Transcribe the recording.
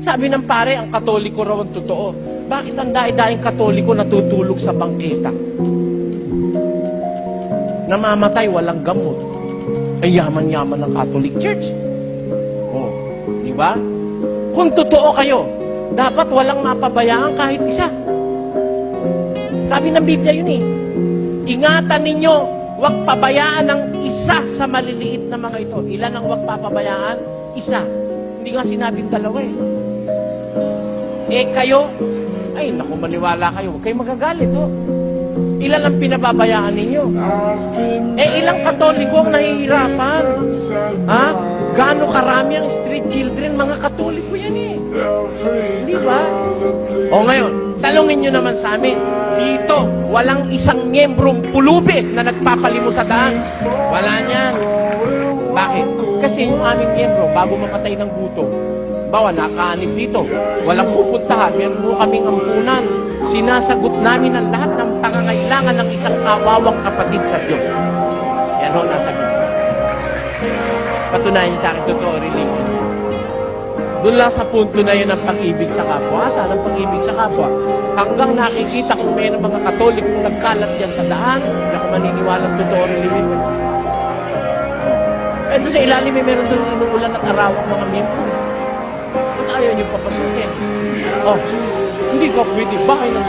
Sabi ng pare, ang katoliko raw ang totoo. Bakit ang dahi-dahing katoliko natutulog sa bangketa? Namamatay, walang gamot. Ay yaman-yaman ng Catholic Church. Oh, di ba? Kung totoo kayo, dapat walang mapabayaan kahit isa. Sabi ng Biblia yun eh. Ingatan ninyo, huwag pabayaan ng isa sa maliliit na mga ito. Ilan ang huwag papabayaan? Isa. Hindi nga sinabing dalawa eh. Eh kayo, ay naku maniwala kayo, huwag kayong magagalit oh. Ilan ang pinababayaan ninyo? Eh ilang katoliko ang nahihirapan? Ha? Gaano karami ang street children? Mga katoliko yan eh. Di ba? O ngayon, talungin nyo naman sa amin, dito, walang isang miyembrong pulubi na nagpapalimo sa daan. Wala niyan. Bakit? Kasi yung aming miyembro, bago mamatay ng gutom, bawa nakaanib dito, walang pupuntahan, meron mo kaming ampunan. Sinasagot namin ang lahat ng pangangailangan ng isang kawawang kapatid sa Diyos. Yan ho, nasa Biblia. Patunayan sa akin, totoo, religion. Doon lang sa punto na yun ang pag-ibig sa kapwa. Saan ang pag-ibig sa kapwa? Hanggang nakikita kung may mga katolik kung nagkalat yan sa daan, hindi ako maniniwala ang totoo religion. Eh doon sa ilalim may meron doon inuulan at arawang mga miyembro. Ayaw niyo papasukin. Oh, hindi ka pwede. Bakit na